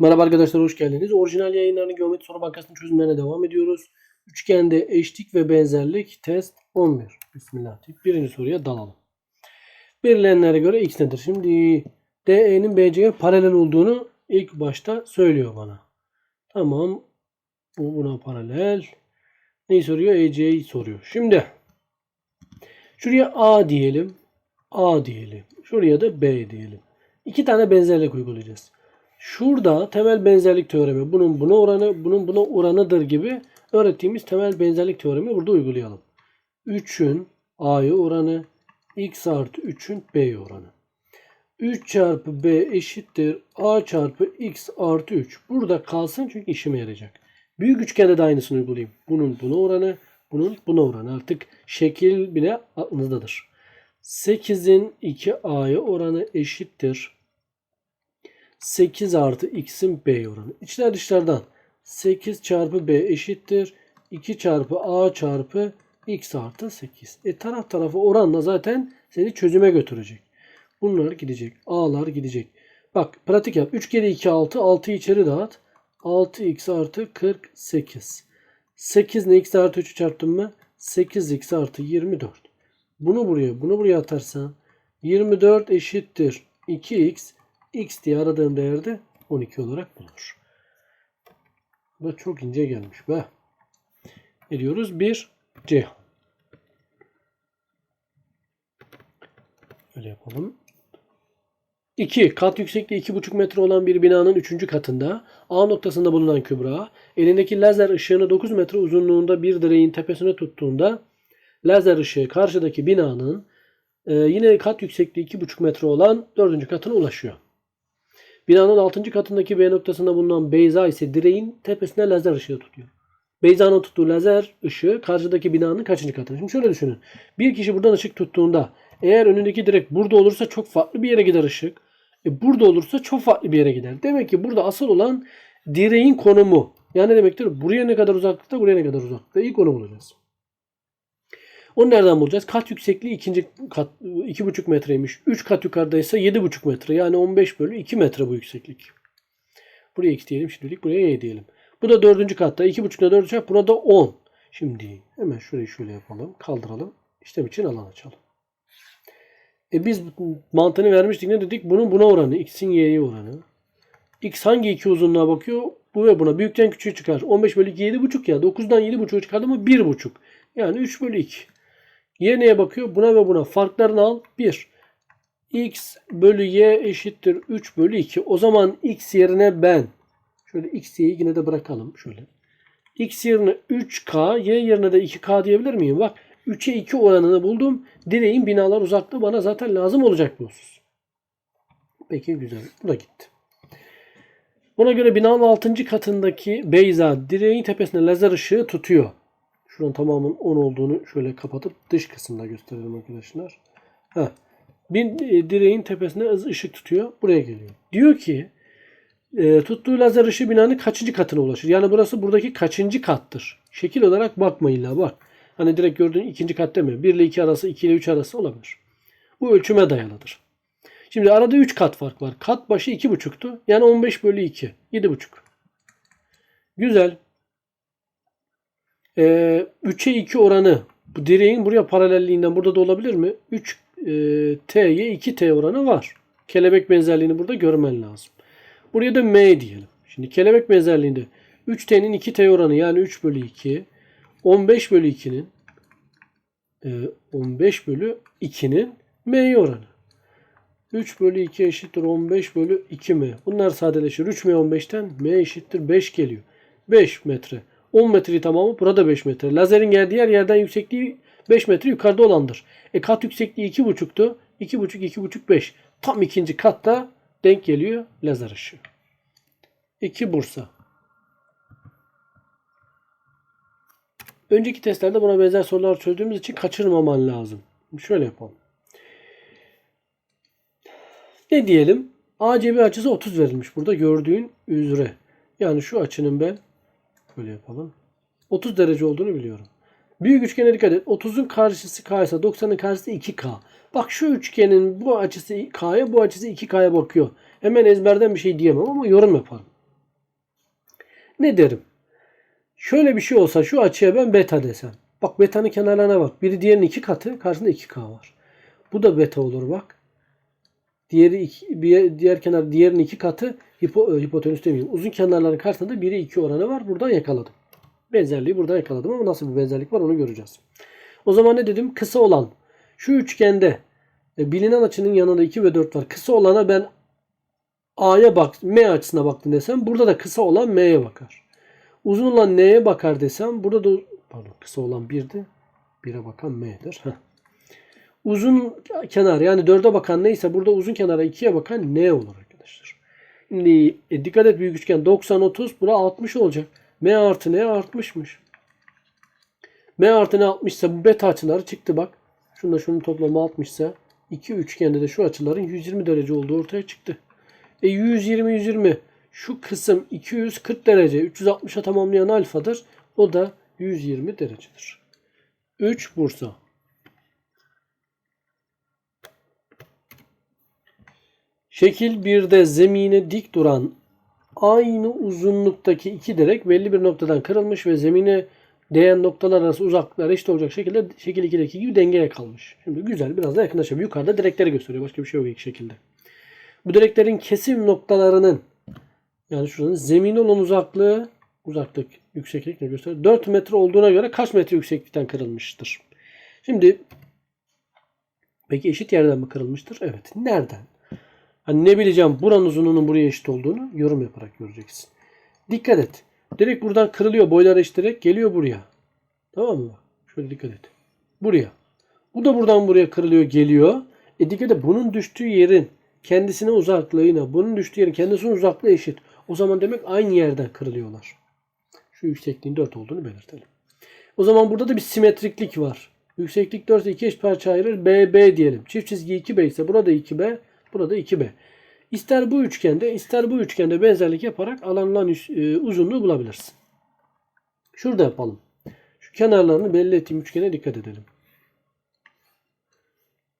Merhaba arkadaşlar hoş geldiniz. Orijinal yayınlarını geometri soru bankasının çözümlerine devam ediyoruz. Üçgende eşlik ve benzerlik test 11. Bismillah deyip birinci soruya dalalım. Verilenlere göre x nedir? Şimdi DE'nin BC'ye paralel olduğunu ilk başta söylüyor bana. Tamam. Bu buna paralel. Neyi soruyor? EC'yi soruyor. Şimdi şuraya A diyelim. A diyelim. Şuraya da B diyelim. İki tane benzerlik uygulayacağız. Şurada temel benzerlik teoremi bunun buna oranı bunun buna oranıdır gibi öğrettiğimiz temel benzerlik teoremi burada uygulayalım. 3'ün A'ya oranı x artı 3'ün B'ye oranı. 3 çarpı B eşittir A çarpı x artı 3. Burada kalsın çünkü işime yarayacak. Büyük üçgende de aynısını uygulayayım. Bunun buna oranı, bunun buna oranı. Artık şekil bile aklınızdadır. 8'in 2A'ya oranı eşittir. 8 artı x'in b oranı. İçler dışlardan 8 çarpı b eşittir. 2 çarpı a çarpı x artı 8. E taraf tarafa oranla zaten seni çözüme götürecek. Bunlar gidecek. A'lar gidecek. Bak pratik yap. 3 kere 2 6. 6'yı içeri dağıt. 6x artı 48. 8 ile x artı 3'ü çarptım mı? 8x artı 24. Bunu buraya bunu buraya atarsan 24 eşittir 2x x diye aradığım değerde 12 olarak bulunur. Bu da çok ince gelmiş be. Ne diyoruz? 1 C. Öyle yapalım. 2. Kat yüksekliği 2,5 metre olan bir binanın 3. katında A noktasında bulunan Kübra elindeki lazer ışığını 9 metre uzunluğunda bir direğin tepesine tuttuğunda lazer ışığı karşıdaki binanın e, yine kat yüksekliği 2,5 metre olan 4. katına ulaşıyor. Binanın 6. katındaki B noktasında bulunan Beyza ise direğin tepesine lazer ışığı tutuyor. Beyza'nın tuttuğu lazer ışığı karşıdaki binanın kaçıncı katı? Şimdi şöyle düşünün. Bir kişi buradan ışık tuttuğunda eğer önündeki direk burada olursa çok farklı bir yere gider ışık. E burada olursa çok farklı bir yere gider. Demek ki burada asıl olan direğin konumu. Yani ne demektir? Buraya ne kadar uzaklıkta, buraya ne kadar uzaklıkta. İlk onu bulacağız. Onu nereden bulacağız? Kat yüksekliği ikinci kat 2,5 metreymiş. 3 kat yukarıdaysa 7,5 metre. Yani 15 bölü 2 metre bu yükseklik. Buraya 2 diyelim şimdilik. Buraya y diyelim. Bu da dördüncü katta. 2,5 ile 4 çarp. Burada 10. Şimdi hemen şurayı şöyle yapalım. Kaldıralım. İşlem için alan açalım. E biz mantığını vermiştik. Ne dedik? Bunun buna oranı. X'in y'ye oranı. X hangi iki uzunluğa bakıyor? Bu ve buna. Büyükten küçüğü çıkar. 15 bölü 2 7,5 ya. 9'dan 7,5'u çıkardı mı 1,5. Yani 3 bölü 2. Y neye bakıyor? Buna ve buna. Farklarını al. 1. X bölü Y eşittir 3 bölü 2. O zaman X yerine ben şöyle X y'yi yine de bırakalım. Şöyle. X yerine 3K, Y yerine de 2K diyebilir miyim? Bak 3'e 2 oranını buldum. Direğin binalar uzaklığı bana zaten lazım olacak bu husus. Peki güzel. Bu da gitti. Buna göre binanın 6. katındaki Beyza direğin tepesine lazer ışığı tutuyor. Şuranın tamamının 10 olduğunu şöyle kapatıp dış kısımda gösterelim arkadaşlar. Heh. Bir e, direğin tepesine ışık tutuyor. Buraya geliyor. Diyor ki e, tuttuğu lazer ışığı binanın kaçıncı katına ulaşır? Yani burası buradaki kaçıncı kattır? Şekil olarak bakma illa bak. Hani direkt gördüğün ikinci kat deme. 1 ile 2 arası, 2 ile 3 arası olabilir. Bu ölçüme dayalıdır. Şimdi arada 3 kat fark var. Kat başı 2,5'tu. Yani 15 bölü 2. 7,5. Güzel. Ee, 3'e 2 oranı bu direğin buraya paralelliğinden burada da olabilir mi? 3 e, T'ye 2 T oranı var. Kelebek benzerliğini burada görmen lazım. Buraya da M diyelim. Şimdi kelebek benzerliğinde 3T'nin 2T oranı yani 3 bölü 2 15 bölü 2'nin e, 15 bölü 2'nin M'ye oranı. 3 bölü 2 eşittir 15 bölü 2 M. Bunlar sadeleşir. 3 M 15'ten M eşittir 5 geliyor. 5 metre. 10 metreyi tamamı burada 5 metre. Lazerin geldiği yer yerden yüksekliği 5 metre yukarıda olandır. E kat yüksekliği 2,5'tu. 2,5 2,5 5. Tam ikinci katta denk geliyor lazer ışığı. 2 Bursa. Önceki testlerde buna benzer sorular çözdüğümüz için kaçırmaman lazım. Şöyle yapalım. Ne diyelim? ACB açısı 30 verilmiş burada gördüğün üzere. Yani şu açının ben böyle yapalım. 30 derece olduğunu biliyorum. Büyük üçgene dikkat et. 30'un karşısı K ise 90'ın karşısı 2K. Bak şu üçgenin bu açısı K'ya bu açısı 2K'ya bakıyor. Hemen ezberden bir şey diyemem ama yorum yaparım. Ne derim? Şöyle bir şey olsa şu açıya ben beta desem. Bak beta'nın kenarlarına bak. Biri diğerinin iki katı. Karşısında 2K var. Bu da beta olur bak. Diğeri iki, bir, diğer kenar diğerinin iki katı hipo, e, hipotenüs demeyeyim. Uzun kenarların karşısında da biri 2 oranı var. Buradan yakaladım. Benzerliği buradan yakaladım ama nasıl bir benzerlik var onu göreceğiz. O zaman ne dedim? Kısa olan şu üçgende e, bilinen açının yanında 2 ve 4 var. Kısa olana ben A'ya bak, M açısına baktım desem burada da kısa olan M'ye bakar. Uzun olan N'ye bakar desem burada da pardon kısa olan 1'di. 1'e bakan M'dir. Uzun kenar yani 4'e bakan neyse burada uzun kenara 2'ye bakan N olur arkadaşlar. Şimdi e, dikkat et büyük üçgen 90 30 bura 60 olacak. M artı N artmışmış. M artı N 60 ise bu beta açıları çıktı bak. Şunda şunun toplamı 60 ise iki üçgende de şu açıların 120 derece olduğu ortaya çıktı. E 120 120 şu kısım 240 derece 360'a tamamlayan alfadır. O da 120 derecedir. 3 Bursa. Şekil 1'de zemine dik duran aynı uzunluktaki iki direk belli bir noktadan kırılmış ve zemine değen noktalar arası uzaklıklar eşit olacak şekilde şekil 2'deki gibi dengeye kalmış. Şimdi güzel biraz da yakınlaşalım. Yukarıda direkleri gösteriyor. Başka bir şey yok iki şekilde. Bu direklerin kesim noktalarının yani şuranın zemin olan uzaklığı uzaklık yükseklik ne gösteriyor? 4 metre olduğuna göre kaç metre yükseklikten kırılmıştır? Şimdi peki eşit yerden mi kırılmıştır? Evet. Nereden? Hani ne bileceğim buranın uzunluğunun buraya eşit olduğunu yorum yaparak göreceksin. Dikkat et. Direkt buradan kırılıyor boylar eşiterek geliyor buraya. Tamam mı? Şöyle dikkat et. Buraya. Bu da buradan buraya kırılıyor geliyor. E dikkat et bunun düştüğü yerin kendisine uzaklığıyla bunun düştüğü yerin kendisine uzaklığı eşit. O zaman demek aynı yerden kırılıyorlar. Şu yüksekliğin 4 olduğunu belirtelim. O zaman burada da bir simetriklik var. Yükseklik 4 ise 2 eşit parça ayırır. B, B diyelim. Çift çizgi 2B ise burada 2B, burada 2B. İster bu üçgende ister bu üçgende benzerlik yaparak alanılan e, uzunluğu bulabilirsin. Şurada yapalım. Şu kenarlarını belli ettiğim üçgene dikkat edelim.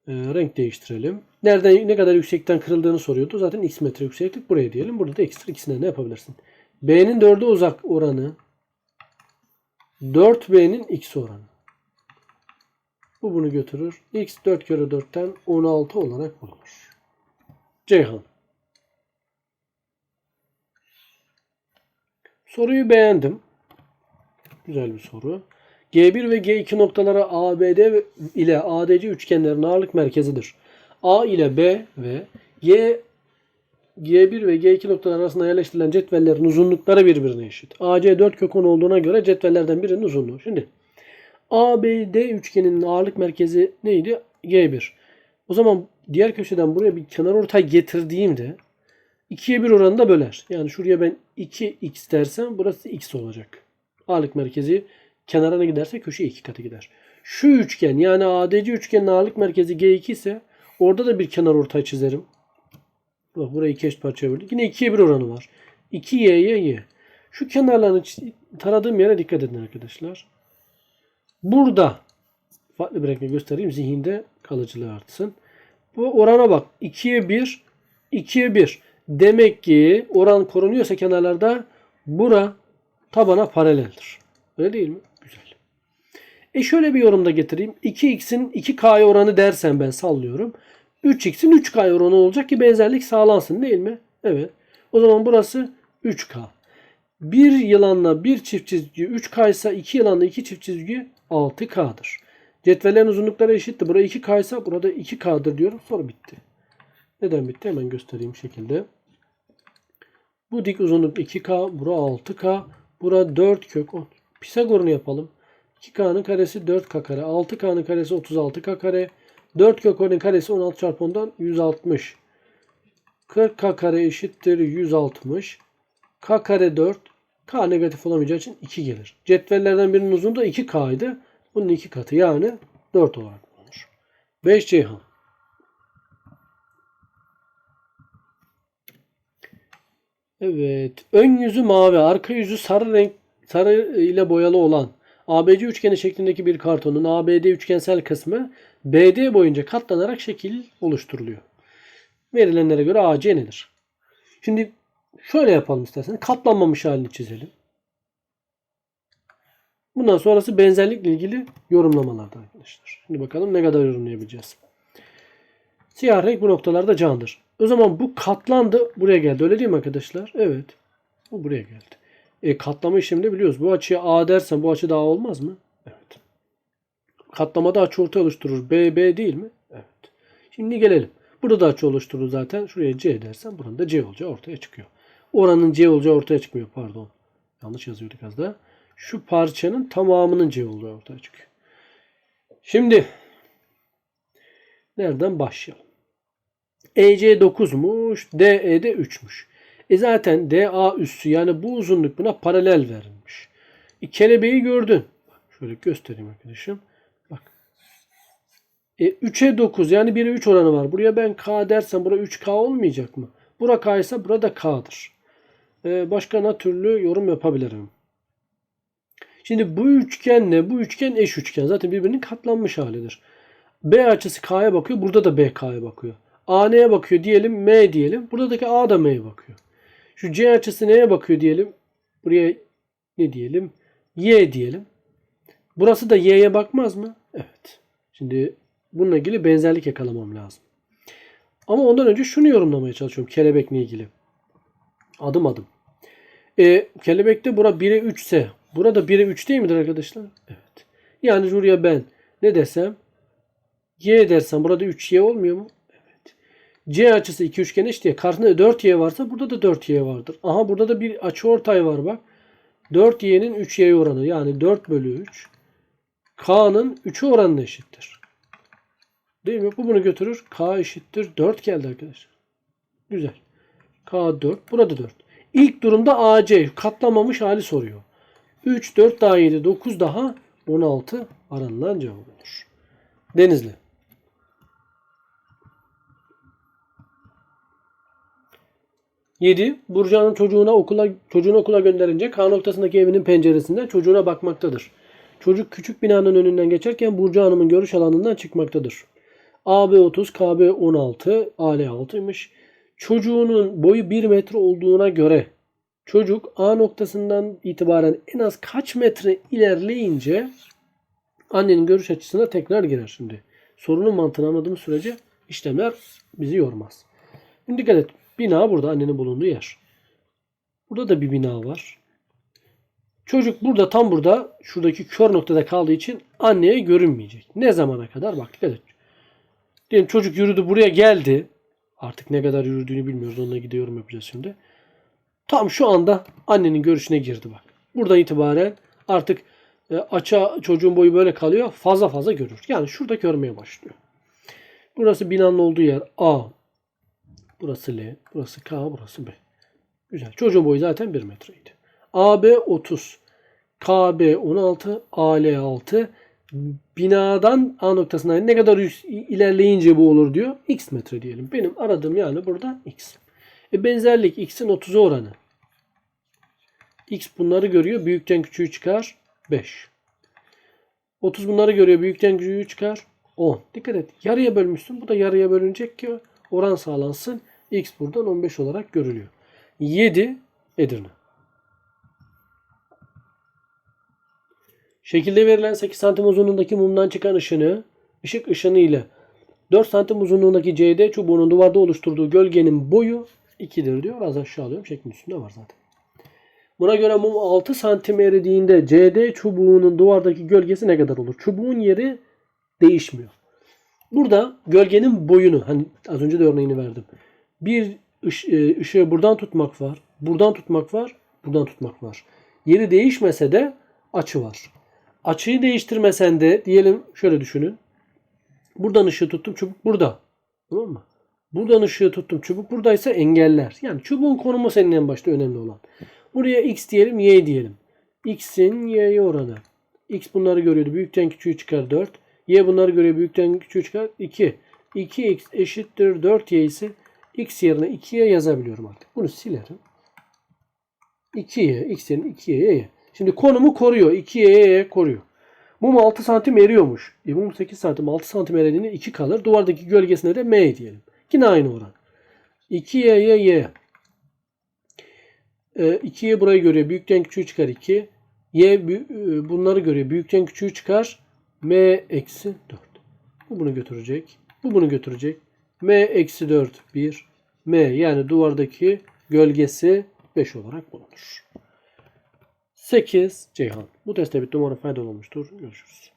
E, renk değiştirelim. Nereden ne kadar yüksekten kırıldığını soruyordu. Zaten x metre yükseklik buraya diyelim. Burada da x'tir. İkisinden ne yapabilirsin? B'nin 4'e uzak oranı 4B'nin x oranı. Bu bunu götürür. x 4 kere 4'ten 16 olarak bulunur. Ceyhan. Soruyu beğendim. Güzel bir soru. G1 ve G2 noktaları ABD ile ADC üçgenlerin ağırlık merkezidir. A ile B ve G G1 ve G2 noktalar arasında yerleştirilen cetvellerin uzunlukları birbirine eşit. AC 4 kök 10 olduğuna göre cetvellerden birinin uzunluğu. Şimdi ABD üçgeninin ağırlık merkezi neydi? G1. O zaman diğer köşeden buraya bir kenar ortay getirdiğimde 2'ye 1 oranında böler. Yani şuraya ben 2x dersem burası x olacak. Ağırlık merkezi kenara ne giderse köşe 2 katı gider. Şu üçgen yani ADC üçgenin ağırlık merkezi G2 ise orada da bir kenar ortay çizerim. Bak burayı iki eşit parçaya böldük. Yine 2'ye 1 oranı var. 2y'ye y. Şu kenarlarını taradığım yere dikkat edin arkadaşlar. Burada farklı bir renkle göstereyim. Zihinde kalıcılığı artsın. Bu orana bak. 2'ye 1 2'ye 1. Demek ki oran korunuyorsa kenarlarda bura tabana paraleldir. Öyle değil mi? Güzel. E şöyle bir yorumda getireyim. 2x'in 2k'ya oranı dersen ben sallıyorum. 3x'in 3k oranı olacak ki benzerlik sağlansın değil mi? Evet. O zaman burası 3k. Bir yılanla bir çift çizgi 3k ise iki yılanla iki çift çizgi 6k'dır. Cetvellerin uzunlukları eşitti. Burada 2k ise burada 2k'dır diyorum. Soru bitti. Neden bitti? Hemen göstereyim şekilde. Bu dik uzunluk 2K. Bura 6K. Bura 4 kök 10. Pisagor'unu yapalım. 2K'nın karesi 4K kare. 6K'nın karesi 36K kare. 4 kök 10'un karesi 16 çarpı 10'dan 160. 40K kare eşittir 160. K kare 4. K negatif olamayacağı için 2 gelir. Cetvellerden birinin uzunluğu da 2K'ydı. Bunun 2 katı yani 4 olarak bulunur. 5 Ceyhan. Evet. Ön yüzü mavi, arka yüzü sarı renk sarı ile boyalı olan ABC üçgeni şeklindeki bir kartonun ABD üçgensel kısmı BD boyunca katlanarak şekil oluşturuluyor. Verilenlere göre AC nedir? Şimdi şöyle yapalım istersen. Katlanmamış halini çizelim. Bundan sonrası benzerlikle ilgili yorumlamalarda arkadaşlar. Şimdi bakalım ne kadar yorumlayabileceğiz. Siyah renk bu noktalarda candır. O zaman bu katlandı buraya geldi. Öyle değil mi arkadaşlar? Evet. Bu buraya geldi. E, katlama işlemini biliyoruz. Bu açıya A dersen bu açı daha olmaz mı? Evet. Katlamada açı ortay oluşturur. B, B değil mi? Evet. Şimdi gelelim. Burada da açı oluşturur zaten. Şuraya C dersen buranın da C olacağı ortaya çıkıyor. Oranın C olacağı ortaya çıkmıyor. Pardon. Yanlış yazıyorduk az daha. Şu parçanın tamamının C olacağı ortaya çıkıyor. Şimdi nereden başlayalım? EC 9'muş. DE de 3'müş. E zaten DA üssü yani bu uzunluk buna paralel verilmiş. E kelebeği gördün. Şöyle göstereyim arkadaşım. Bak. E 3'e 9 yani 1'e 3 oranı var. Buraya ben K dersem bura 3K olmayacak mı? Bura K ise burada K'dır. E başka ne türlü yorum yapabilirim? Şimdi bu üçgenle bu üçgen eş üçgen. Zaten birbirinin katlanmış halidir. B açısı K'ya bakıyor. Burada da B bakıyor. A neye bakıyor diyelim? M diyelim. Buradaki A da M'ye bakıyor. Şu C açısı neye bakıyor diyelim? Buraya ne diyelim? Y diyelim. Burası da Y'ye bakmaz mı? Evet. Şimdi bununla ilgili benzerlik yakalamam lazım. Ama ondan önce şunu yorumlamaya çalışıyorum kelebekle ilgili. Adım adım. E, kelebekte bura 1'e 3 ise burada 1'e 3 değil midir arkadaşlar? Evet. Yani şuraya ben ne desem y dersem burada 3y olmuyor mu? Evet. C açısı iki üçgen eşit diye karşısında 4y varsa burada da 4y vardır. Aha burada da bir açı ortay var bak. 4y'nin 3y oranı yani 4 bölü 3 k'nın 3'ü oranına eşittir. Değil mi? Bu bunu götürür. K eşittir. 4 geldi arkadaşlar. Güzel. K 4. Burada 4. İlk durumda AC katlamamış hali soruyor. 3, 4 daha 7, 9 daha 16 aranılan cevap olur. Denizli. Yedi. Burcu'nun çocuğuna okula çocuğunu okula gönderince K noktasındaki evinin penceresinden çocuğuna bakmaktadır. Çocuk küçük binanın önünden geçerken Burcu Hanım'ın görüş alanından çıkmaktadır. AB 30, KB 16, AL 6'ymış. Çocuğunun boyu 1 metre olduğuna göre çocuk A noktasından itibaren en az kaç metre ilerleyince annenin görüş açısına tekrar girer şimdi. Sorunun mantığını anladığımız sürece işlemler bizi yormaz. Şimdi dikkat et. Bina burada annenin bulunduğu yer. Burada da bir bina var. Çocuk burada tam burada şuradaki kör noktada kaldığı için anneye görünmeyecek. Ne zamana kadar? Bak dikkat et. Diyelim çocuk yürüdü buraya geldi. Artık ne kadar yürüdüğünü bilmiyoruz. Onunla ilgili yorum yapacağız şimdi. Tam şu anda annenin görüşüne girdi bak. Buradan itibaren artık e, açığa çocuğun boyu böyle kalıyor. Fazla fazla görür. Yani şurada görmeye başlıyor. Burası binanın olduğu yer A. Burası L. Burası K. Burası B. Güzel. Çocuğun boyu zaten 1 metreydi. AB 30. KB 16. AL 6. Binadan A noktasına ne kadar ilerleyince bu olur diyor. X metre diyelim. Benim aradığım yani burada X. E benzerlik X'in 30'u oranı. X bunları görüyor. Büyükten küçüğü çıkar. 5. 30 bunları görüyor. Büyükten küçüğü çıkar. 10. Dikkat et. Yarıya bölmüşsün. Bu da yarıya bölünecek ki oran sağlansın. X buradan 15 olarak görülüyor. 7 Edirne. Şekilde verilen 8 santim uzunluğundaki mumdan çıkan ışını ışık ışını ile 4 santim uzunluğundaki CD çubuğunun duvarda oluşturduğu gölgenin boyu 2'dir diyor. Az aşağı alıyorum. Şeklin üstünde var zaten. Buna göre mum 6 santim eridiğinde CD çubuğunun duvardaki gölgesi ne kadar olur? Çubuğun yeri değişmiyor. Burada gölgenin boyunu hani az önce de örneğini verdim. Bir ışı- ışığı buradan tutmak var. Buradan tutmak var. Buradan tutmak var. Yeri değişmese de açı var. Açıyı değiştirmesen de diyelim şöyle düşünün. Buradan ışığı tuttum çubuk burada. Tamam mı? Buradan ışığı tuttum çubuk buradaysa engeller. Yani çubuğun konumu senin en başta önemli olan. Buraya x diyelim y diyelim. x'in y'ye oranı. x bunları görüyordu. Büyükten küçüğü çıkar 4. y bunları görüyor. Büyükten küçüğü çıkar 2. 2x eşittir 4y ise x yerine 2'ye yazabiliyorum artık. Bunu silerim. 2y x yerine 2y'ye y. Şimdi konumu koruyor. 2y'ye koruyor. Mum 6 santim eriyormuş. E mum 8 santim 6 santim eridiğinde 2 kalır. Duvardaki gölgesine de m diyelim. Yine aynı oran. 2y'ye y. E, 2'ye burayı görüyor. Büyükten küçüğü çıkar 2. Y e, bunları görüyor. Büyükten küçüğü çıkar. M eksi 4. Bu bunu götürecek. Bu bunu götürecek. M eksi 4 1. M yani duvardaki gölgesi 5 olarak bulunur. 8 Ceyhan. Bu testte bitti. Umarım faydalı olmuştur. Görüşürüz.